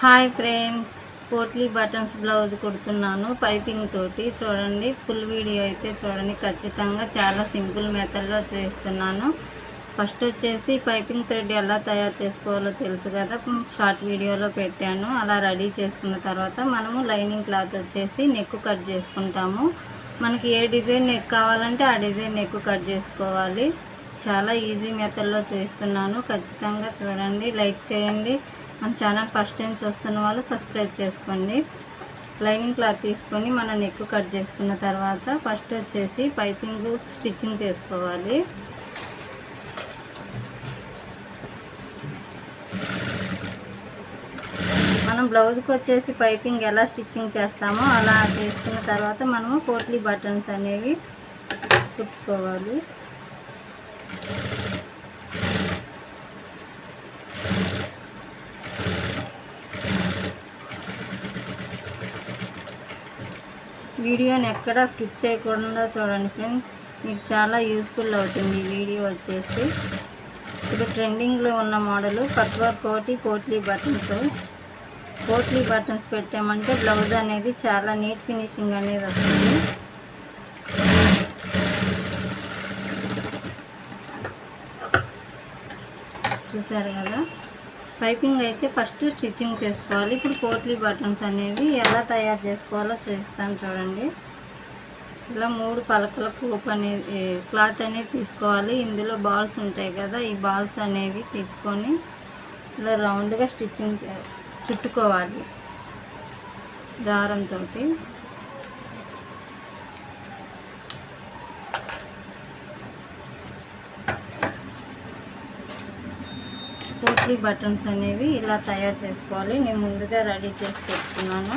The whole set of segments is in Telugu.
Hi friends potli buttons blouse కుడుతున్నాను piping తోటి. చూడండి ఫుల్ వీడియో అయితే చూడండి. ఖచ్చితంగా చాలా సింపుల్ మెథడ్లో చేస్తున్నాను. ఫస్ట్ వచ్చేసి పైపింగ్ థ్రెడ్ ఎలా తయారు చేసుకోవాలో తెలుసు కదా. షార్ట్ వీడియోలో పెట్టాను. అలా రెడీ చేసుకున్న తర్వాత మనము లైనింగ్ క్లాత్ వచ్చేసి నెక్ కట్ చేసుకుంటాము. మనకి ఏ డిజైన్ నెక్ కావాలంటే ఆ డిజైన్ నెక్ కట్ చేసుకోవాలి. చాలా ఈజీ మెథడ్లో చేస్తున్నాను. ఖచ్చితంగా చూడండి లైక్ చేయండి. మన ఛానల్ ఫస్ట్ టైం చూస్తున్న వాళ్ళు సబ్స్క్రైబ్ చేసుకోండి. లైనింగ్ క్లాత్ తీసుకొని మనం నెక్ కట్ చేసుకున్న తర్వాత ఫస్ట్ వచ్చేసి పైపింగ్ స్టిచ్చింగ్ చేసుకోవాలి. మనం బ్లౌజ్కి వచ్చేసి పైపింగ్ ఎలా స్టిచ్చింగ్ చేస్తామో అలా చేసుకున్న తర్వాత మనము పోట్లీ బటన్స్ అనేవి కుట్టుకోవాలి. వీడియోని ఎక్కడా స్కిప్ చేయకుండా చూడండి ఫ్రెండ్స్ మీకు చాలా యూస్ఫుల్ అవుతుంది ఈ వీడియో వచ్చేసి. ఇప్పుడు ట్రెండింగ్లో ఉన్న మోడల్ కట్ వర్క్ కోటి పోట్లీ బటన్స్. పోట్లీ బటన్స్ పెట్టామంటే బ్లౌజ్ అనేది చాలా నీట్ ఫినిషింగ్ అనేది వస్తుంది. చూసారు కదా? పైపింగ్ అయితే ఫస్ట్ స్టిచ్చింగ్ చేసుకోవాలి. ఇప్పుడు పోట్లీ బటన్స్ అనేవి ఎలా తయారు చేసుకోవాలో చూస్తాను చూడండి. ఇలా మూడు పలకల కూప్ అనేది క్లాత్ అనేది తీసుకోవాలి. ఇందులో బాల్స్ ఉంటాయి కదా ఈ బాల్స్ అనేవి తీసుకొని ఇలా రౌండ్గా స్టిచ్చింగ్ చుట్టుకోవాలి దారంతో ఈ బటన్స్ అనేవి ఇలా తయారు చేసుకోవాలి. నేను ముందుగా రెడీ చేసి పెట్టుకున్నాను.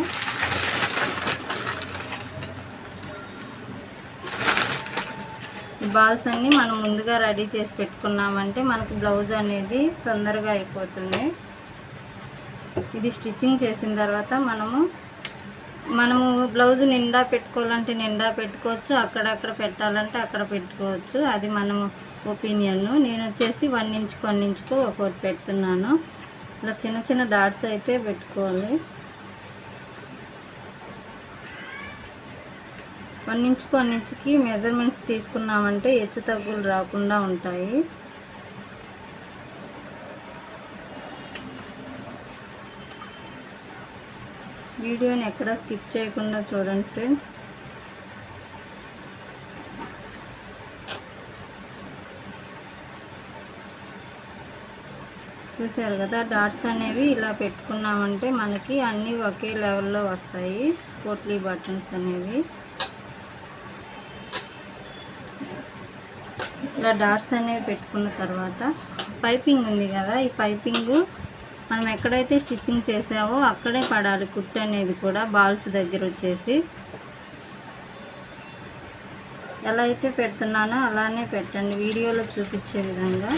బాల్స్ అన్నీ మనం ముందుగా రెడీ చేసి పెట్టుకున్నామంటే మనకు బ్లౌజ్ అనేది తొందరగా అయిపోతుంది. ఇది స్టిచ్చింగ్ చేసిన తర్వాత మనము మనము బ్లౌజ్ నిండా పెట్టుకోవాలంటే నిండా పెట్టుకోవచ్చు. అక్కడక్కడ పెట్టాలంటే అక్కడ పెట్టుకోవచ్చు. అది మనము ఒపీనియన్ నేను వచ్చేసి వన్ ఇంచ్ వన్ ఇంచుకు ఒకటి పెడుతున్నాను. ఇలా చిన్న చిన్న డాట్స్ అయితే పెట్టుకోవాలి. వన్ ఇంచుకు వన్ ఇంచుకి మెజర్మెంట్స్ తీసుకున్నామంటే హెచ్చు తగ్గులు రాకుండా ఉంటాయి. వీడియోని ఎక్కడ స్కిప్ చేయకుండా చూడండి ఫ్రెండ్స్. చూసారు కదా డాట్స్ అనేవి ఇలా పెట్టుకున్నామంటే మనకి అన్నీ ఒకే లెవెల్లో వస్తాయి పోట్లీ బటన్స్ అనేవి. ఇలా డాట్స్ అనేవి పెట్టుకున్న తర్వాత పైపింగ్ ఉంది కదా ఈ పైపింగ్ మనం ఎక్కడైతే స్టిచ్చింగ్ చేసావో అక్కడే పడాలి కుట్టు అనేది కూడా బాల్స్ దగ్గర వచ్చేసి. ఎలా అయితే పెడుతున్నానో అలానే పెట్టండి వీడియోలో చూపించే విధంగా.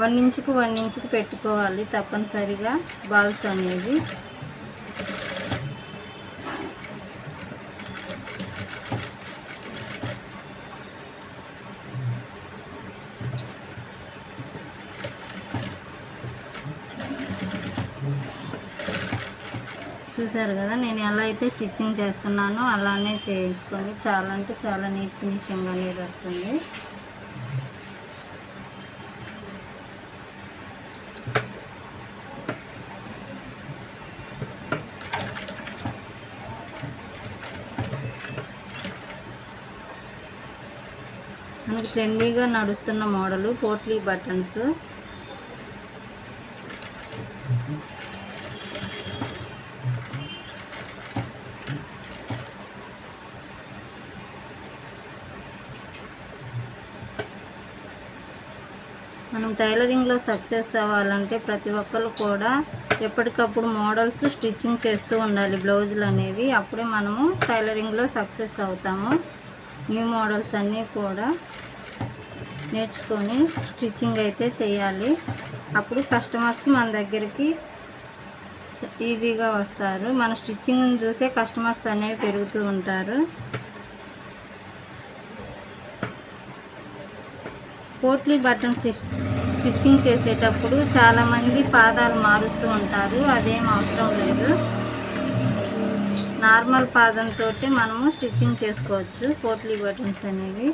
వన్ ఇంచుకు వన్ ఇంచుకు పెట్టుకోవాలి తప్పనిసరిగా బాల్స్ అనేది చూసారు కదా నేను ఎలా అయితే స్టిచ్చింగ్ చేస్తున్నానో అలానే చేసుకొని చాలా అంటే చాలా నీట్ ఫినిషింగ్ అనేది వస్తుంది. మనకి ట్రెండీగా నడుస్తున్న మోడలు పోట్లీ బటన్స్. మనం టైలరింగ్లో సక్సెస్ అవ్వాలంటే ప్రతి ఒక్కరు కూడా ఎప్పటికప్పుడు మోడల్స్ స్టిచ్చింగ్ చేస్తూ ఉండాలి. బ్లౌజులు అనేవి అప్పుడే మనము టైలరింగ్లో సక్సెస్ అవుతాము. న్యూ మోడల్స్ అన్నీ కూడా నేర్చుకొని స్టిచ్చింగ్ అయితే చేయాలి. అప్పుడు కస్టమర్స్ మన దగ్గరికి ఈజీగా వస్తారు. మన స్టిచ్చింగ్ చూసే కస్టమర్స్ అనేవి పెరుగుతూ ఉంటారు. పోట్లీ బటన్స్ స్టిచ్చింగ్ చేసేటప్పుడు చాలామంది పాదాలు మారుస్తూ ఉంటారు. అదేం అవసరం లేదు. నార్మల్ పాదంతో మనము స్టిచ్చింగ్ చేసుకోవచ్చు. పోట్లీ బటన్స్ అనేవి.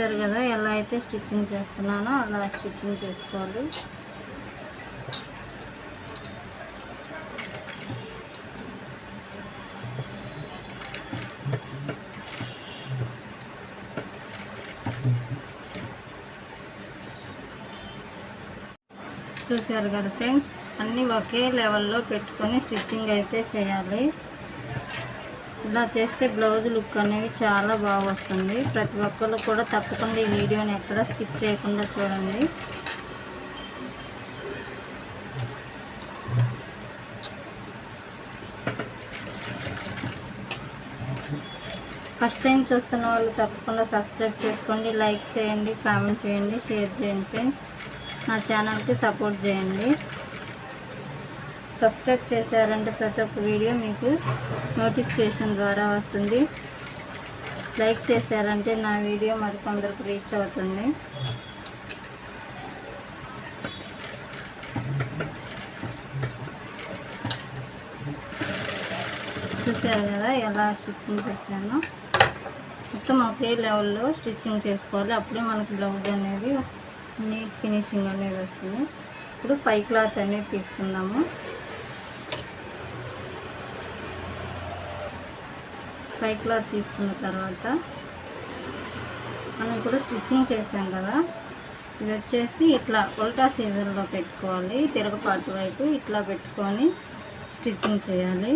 చూసారు కదా ఎలా అయితే స్టిచ్చింగ్ చేస్తున్నానో అలా స్టిచ్చింగ్ చేసుకోవాలి. చూసారు కదా ఫ్రెండ్స్ అన్నీ ఒకే లెవెల్లో పెట్టుకొని స్టిచ్చింగ్ అయితే చేయాలి. ఇలా చేస్తే బ్లౌజ్ లుక్ అనేవి చాలా బాగా వస్తుంది. ప్రతి ఒక్కరు కూడా తప్పకుండా ఈ వీడియోని ఎక్కడ స్కిప్ చేయకుండా చూడండి. ఫస్ట్ టైం చూస్తున్న వాళ్ళు తప్పకుండా సబ్స్క్రైబ్ చేసుకోండి లైక్ చేయండి కామెంట్ చేయండి షేర్ చేయండి ఫ్రెండ్స్. నా ఛానల్కి సపోర్ట్ చేయండి. సబ్స్క్రైబ్ చేశారంటే ప్రతి ఒక్క వీడియో మీకు నోటిఫికేషన్ ద్వారా వస్తుంది. లైక్ చేశారంటే నా వీడియో మరికొందరికి రీచ్ అవుతుంది. చూసారు కదా ఎలా స్టిచ్చింగ్ చేశాను? మొత్తం ఒకే లెవెల్లో స్టిచ్చింగ్ చేసుకోవాలి. అప్పుడే మనకు బ్లౌజ్ అనేది నీట్ ఫినిషింగ్ అనేది వస్తుంది. ఇప్పుడు పై క్లాత్ అనేది తీసుకుందాము. పై క్లాత్ తీసుకున్న తర్వాత మనం కూడా స్టిచ్చింగ్ చేసాం కదా. ఇది వచ్చేసి ఇట్లా ఉల్టా సీజన్లో పెట్టుకోవాలి. తిరగపాటు వైపు ఇట్లా పెట్టుకొని స్టిచ్చింగ్ చేయాలి.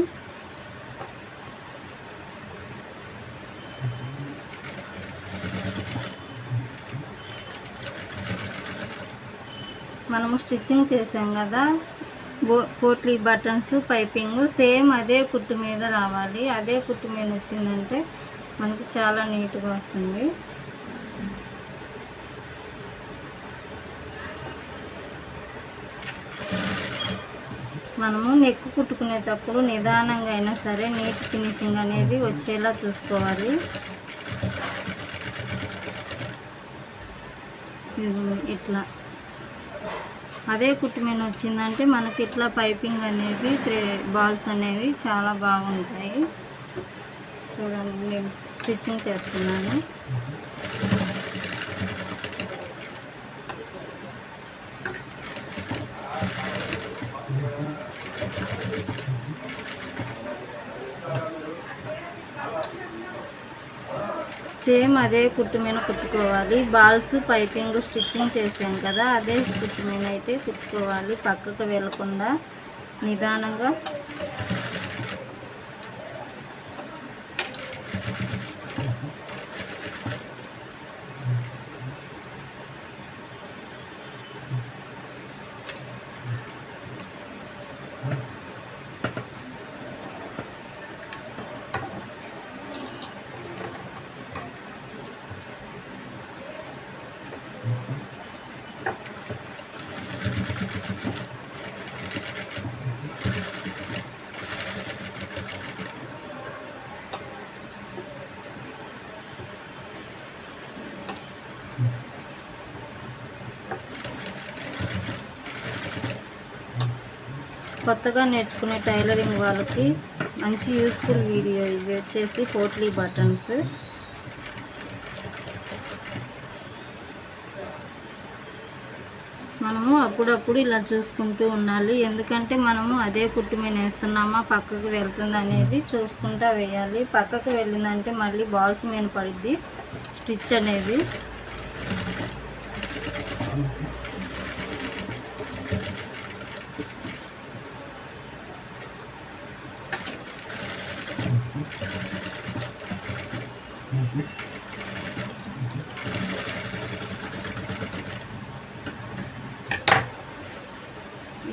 మనము స్టిచ్చింగ్ చేసాం కదా. బో పోట్లీ బటన్స్ పైపింగ్ సేమ్ అదే కుట్టు మీద రావాలి. అదే కుట్టు మీద వచ్చిందంటే మనకు చాలా నీట్గా వస్తుంది. మనము నెక్కు కుట్టుకునేటప్పుడు నిదానంగా అయినా సరే నీట్ ఫినిషింగ్ అనేది వచ్చేలా చూసుకోవాలి. ఇట్లా. అదే కుట్టు మీద వచ్చిందంటే మనకి ఇట్లా పైపింగ్ అనేది బాల్స్ అనేవి చాలా బాగుంటాయి. చూడండి నేను స్టిచ్చింగ్ చేస్తున్నాను. సేమ్ అదే కుట్టు మీద కుట్టుకోవాలి. బాల్స్ పైపింగ్ స్టిచ్చింగ్ చేసాం కదా అదే కుట్టు మీద అయితే కుట్టుకోవాలి. పక్కకు వెళ్ళకుండా నిదానంగా కొత్తగా నేర్చుకునే టైలరింగ్ వాళ్ళకి మంచి యూస్ఫుల్ వీడియో ఇది వచ్చేసి పోట్లీ బటన్స్. మనము అప్పుడప్పుడు ఇలా చూసుకుంటూ ఉండాలి. ఎందుకంటే మనము అదే కుట్టు మీద వేస్తున్నామా పక్కకు వెళ్తుంది అనేది చూసుకుంటా వేయాలి. పక్కకు వెళ్ళిందంటే మళ్ళీ బాల్స్ మీద పడిద్ది స్టిచ్ అనేది.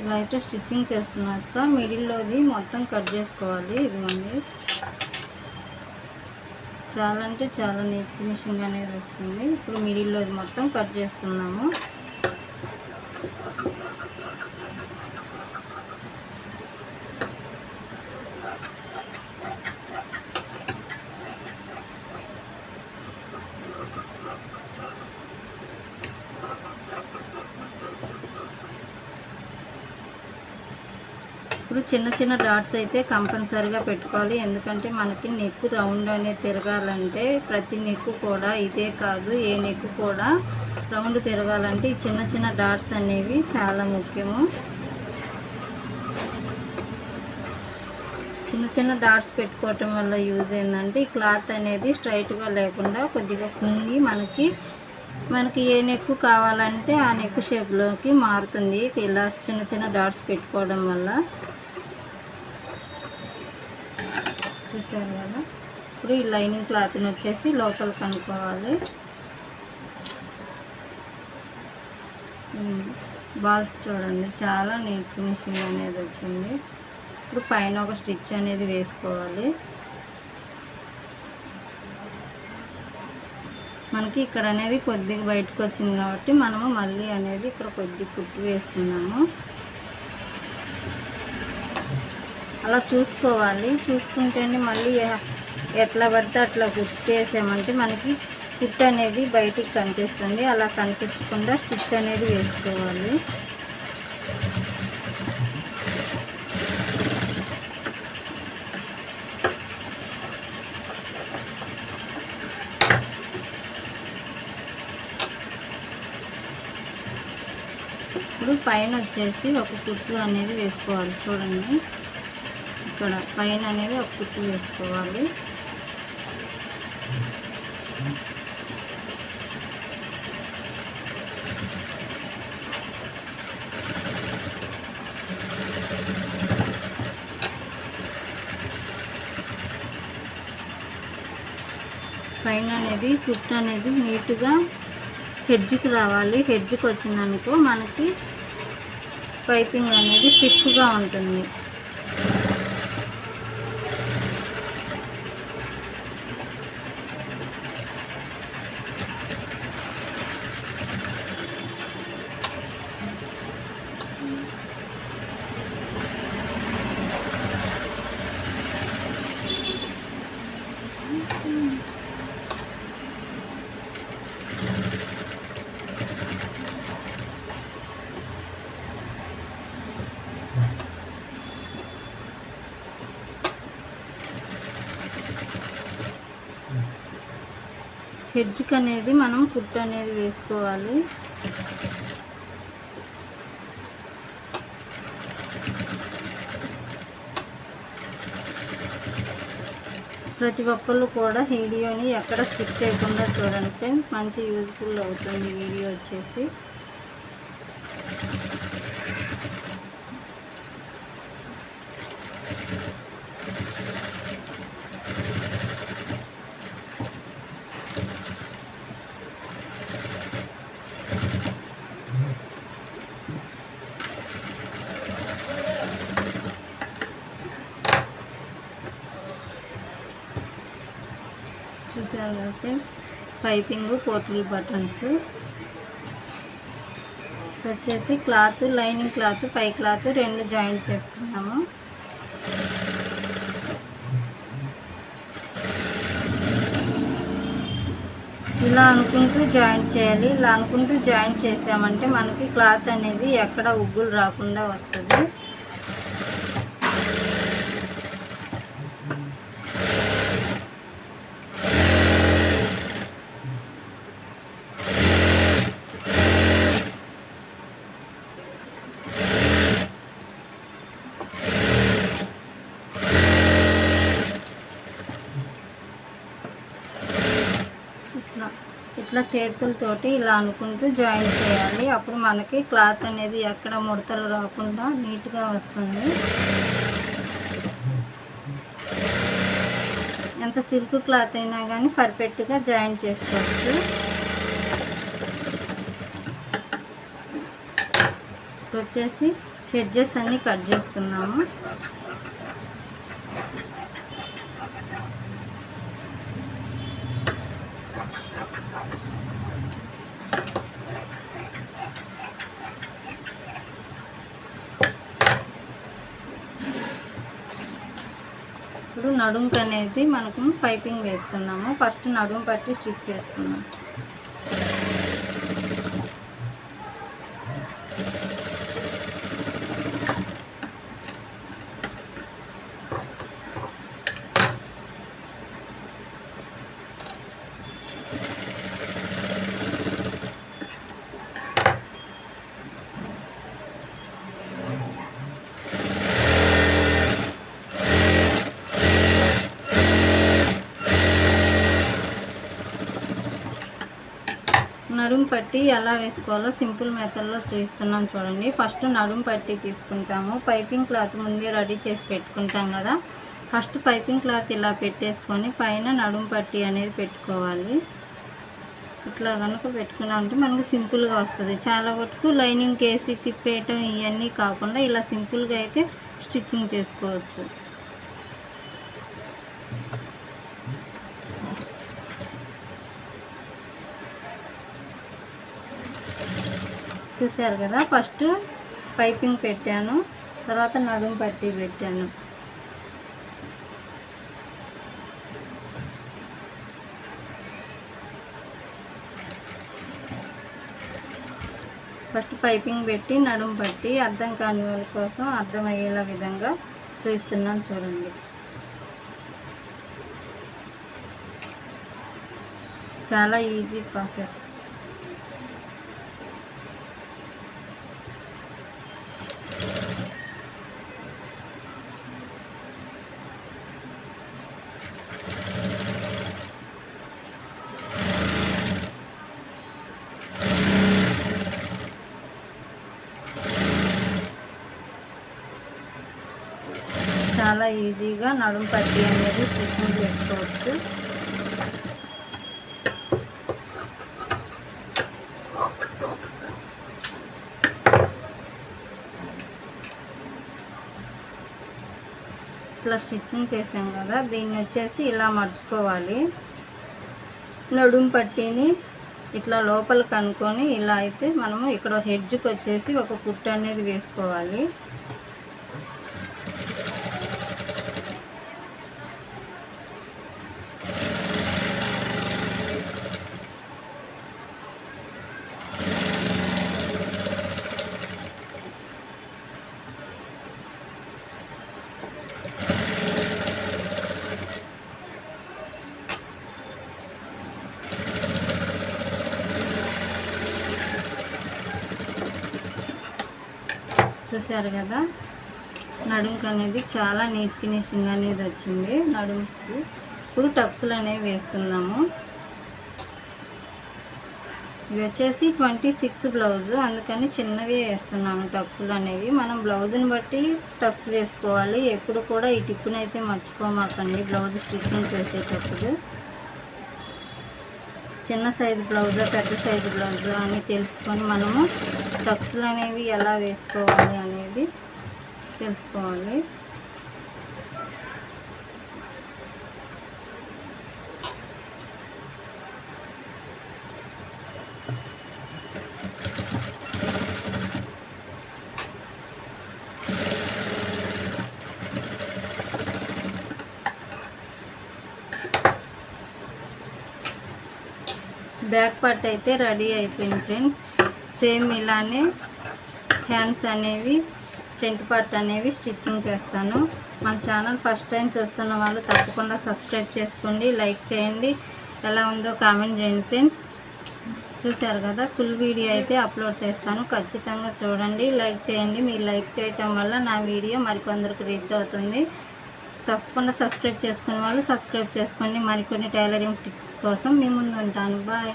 ఇలా అయితే స్టిచ్చింగ్ చేసుకున్నాక మిడిల్లోది మొత్తం కట్ చేసుకోవాలి. ఇదిగోండి. చాలా అంటే చాలా నీట్ ఫినిషింగ్ అనేది వస్తుంది. ఇప్పుడు మిడిల్లోది మొత్తం కట్ చేసుకున్నాము. చిన్న చిన్న డాట్స్ అయితే కంపల్సరీగా పెట్టుకోవాలి. ఎందుకంటే మనకి నెక్ రౌండ్ అనేది తిరగాలంటే ప్రతి నెక్ కూడా ఇదే కాదు ఏ నెక్ కూడా రౌండ్ తిరగాలంటే ఈ చిన్న చిన్న డాట్స్ అనేవి చాలా ముఖ్యము. చిన్న చిన్న డాట్స్ పెట్టుకోవటం వల్ల యూజ్ ఏంటంటే ఈ క్లాత్ అనేది స్ట్రైట్గా లేకుండా కొద్దిగా కుంగి మనకి మనకి ఏ నెక్ కావాలంటే ఆ నెక్ షేప్లోకి మారుతుంది. ఇలా చిన్న చిన్న డాట్స్ పెట్టుకోవడం వల్ల చూసారు కదా? ఇప్పుడు ఈ లైనింగ్ క్లాత్ని వచ్చేసి లోపల కనుక్కోవాలి. బాల్స్ చూడండి చాలా నీట్ ఫినిషింగ్ అనేది వచ్చింది. ఇప్పుడు పైన ఒక స్టిచ్ అనేది వేసుకోవాలి. మనకి ఇక్కడ అనేది కొద్దిగా బయటకు వచ్చింది కాబట్టి మనము మళ్ళీ అనేది ఇక్కడ కొద్ది కుట్టు వేసుకున్నాము. అలా చూసుకోవాలి. చూసుకుంటేనే మళ్ళీ ఎట్లా పడితే అట్లా గుర్తు చేసామంటే మనకి స్టిచ్ అనేది బయటికి కనిపిస్తుంది. అలా కనిపించకుండా స్టిచ్ అనేది వేసుకోవాలి. ఇప్పుడు పైన వచ్చేసి ఒక కుట్టు అనేది వేసుకోవాలి. చూడండి. ఇక్కడ పైన అనేది ఒక కుట్టు వేసుకోవాలి. పైన అనేది కుట్టు అనేది నీట్గా హెడ్జ్కి రావాలి. హెడ్జ్కి వచ్చిందనుకో మనకి పైపింగ్ అనేది స్టిఫ్గా ఉంటుంది. హెడ్జ్కి అనేది మనం ఫుడ్ అనేది వేసుకోవాలి. ప్రతి ఒక్కళ్ళు కూడా వీడియోని ఎక్కడ స్కిప్ చేయకుండా చూడండి మంచి యూజ్ఫుల్ అవుతుంది వీడియో వచ్చేసి. చూసారు కదా ఫ్రెండ్స్ పైపింగ్ పోట్లీ బటన్స్ వచ్చేసి క్లాత్ లైనింగ్ క్లాత్ పై క్లాత్ రెండు జాయింట్ చేసుకున్నాము. ఇలా అనుకుంటూ జాయింట్ చేయాలి. ఇలా అనుకుంటూ జాయింట్ చేసామంటే మనకి క్లాత్ అనేది ఎక్కడ ఉగ్గులు రాకుండా వస్తుంది ఇట్లా ఇట్లా చేతులతోటి ఇలా అనుకుంటూ జాయిన్ చేయాలి. అప్పుడు మనకి క్లాత్ అనేది ఎక్కడ ముడతలు రాకుండా నీట్గా వస్తుంది. ఎంత సిల్క్ క్లాత్ అయినా కానీ పర్ఫెక్ట్గా జాయిన్ చేసుకోవచ్చు. ఇప్పుడు వచ్చేసి హెడ్జెస్ అన్నీ కట్ చేసుకుందాము. నడుంకి అనేది మనకు పైపింగ్ వేసుకున్నాము ఫస్ట్ నడుము పట్టి స్టిచ్ చేసుకున్నాము నడుము పట్టి ఎలా వేసుకోవాలో సింపుల్ మెథడ్లో చూపిస్తున్నాను చూడండి. ఫస్ట్ నడుము పట్టి తీసుకుంటాము. పైపింగ్ క్లాత్ ముందే రెడీ చేసి పెట్టుకుంటాం కదా. ఫస్ట్ పైపింగ్ క్లాత్ ఇలా పెట్టేసుకొని పైన నడుము పట్టి అనేది పెట్టుకోవాలి. ఇట్లా కనుక పెట్టుకున్నామంటే మనకు సింపుల్గా వస్తుంది. చాలా వరకు లైనింగ్ వేసి తిప్పేయటం ఇవన్నీ కాకుండా ఇలా సింపుల్గా అయితే స్టిచ్చింగ్ చేసుకోవచ్చు. చూసారు కదా ఫస్ట్ పైపింగ్ పెట్టాను తర్వాత నడుము పట్టి పెట్టాను. ఫస్ట్ పైపింగ్ పెట్టి నడుము పట్టి అర్థం కాని వాళ్ళ కోసం అర్థమయ్యేలా విధంగా చూస్తున్నాను చూడండి. చాలా ఈజీ ప్రాసెస్ చాలా ఈజీగా నడుము పట్టి అనేది స్టిచ్చింగ్ చేసుకోవచ్చు. ఇట్లా స్టిచ్చింగ్ చేసాం కదా దీన్ని వచ్చేసి ఇలా మర్చుకోవాలి. నడుము పట్టిని ఇట్లా లోపల కనుక్కొని ఇలా అయితే మనము ఇక్కడ హెడ్జ్కి వచ్చేసి ఒక కుట్టు అనేది వేసుకోవాలి. చూసారు కదా? నడుముకు అనేది చాలా నీట్ ఫినిషింగ్ అనేది వచ్చింది. నడుముకు ఇప్పుడు టక్స్లు అనేవి వేసుకుందాము. ఇది వచ్చేసి ట్వంటీ సిక్స్ బ్లౌజ్. అందుకని చిన్నవి వేస్తున్నాము టక్స్లు అనేవి. మనం బ్లౌజ్ని బట్టి టక్స్ వేసుకోవాలి. ఎప్పుడు కూడా ఈ టిప్పుని అయితే మర్చిపోమాకండి. బ్లౌజ్ స్టిచ్చింగ్ చేసేటప్పుడు. చిన్న సైజు బ్లౌజ్ పెద్ద సైజు బ్లౌజ్ అని తెలుసుకొని మనము టక్స్లు అనేవి ఎలా వేసుకోవాలి అనేది తెలుసుకోవాలి. బ్యాక్ పార్ట్ అయితే రెడీ అయిపోయింది ఫ్రెండ్స్. సేమ్ ఇలానే హ్యాండ్స్ అనేవి ఫ్రంట్ పార్ట్ అనేవి స్టిచ్చింగ్ చేస్తాను. మన ఛానల్ ఫస్ట్ టైం చూస్తున్న వాళ్ళు తప్పకుండా సబ్స్క్రైబ్ చేసుకోండి లైక్ చేయండి. ఎలా ఉందో కామెంట్ చేయండి ఫ్రెండ్స్. చూశారు కదా ఫుల్ వీడియో అయితే అప్లోడ్ చేస్తాను. ఖచ్చితంగా చూడండి లైక్ చేయండి. మీరు లైక్ చేయటం వల్ల నా వీడియో మరికొందరికి రీచ్ అవుతుంది. తప్పకుండా సబ్స్క్రైబ్ చేసుకునే వాళ్ళు సబ్స్క్రైబ్ చేసుకోండి. మరికొన్ని టైలరింగ్ టిప్స్ కోసం మీ ముందు ఉంటాను. బాయ్.